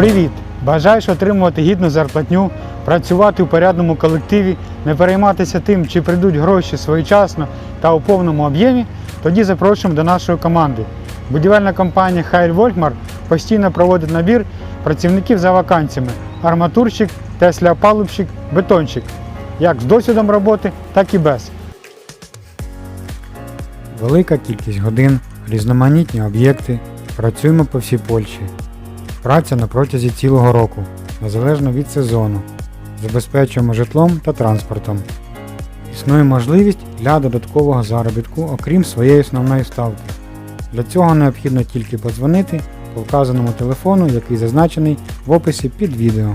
Привіт! Бажаєш отримувати гідну зарплатню, працювати у порядному колективі, не перейматися тим, чи прийдуть гроші своєчасно та у повному об'ємі? Тоді запрошуємо до нашої команди. Будівельна компанія Хайль Вольтмар постійно проводить набір працівників за вакансіями арматурщик, тесляопалубщик, бетонщик, як з досвідом роботи, так і без. Велика кількість годин, різноманітні об'єкти. Працюємо по всій Польщі. Праця на протязі цілого року, незалежно від сезону. Забезпечуємо житлом та транспортом. Існує можливість для додаткового заробітку, окрім своєї основної ставки. Для цього необхідно тільки подзвонити по вказаному телефону, який зазначений в описі під відео.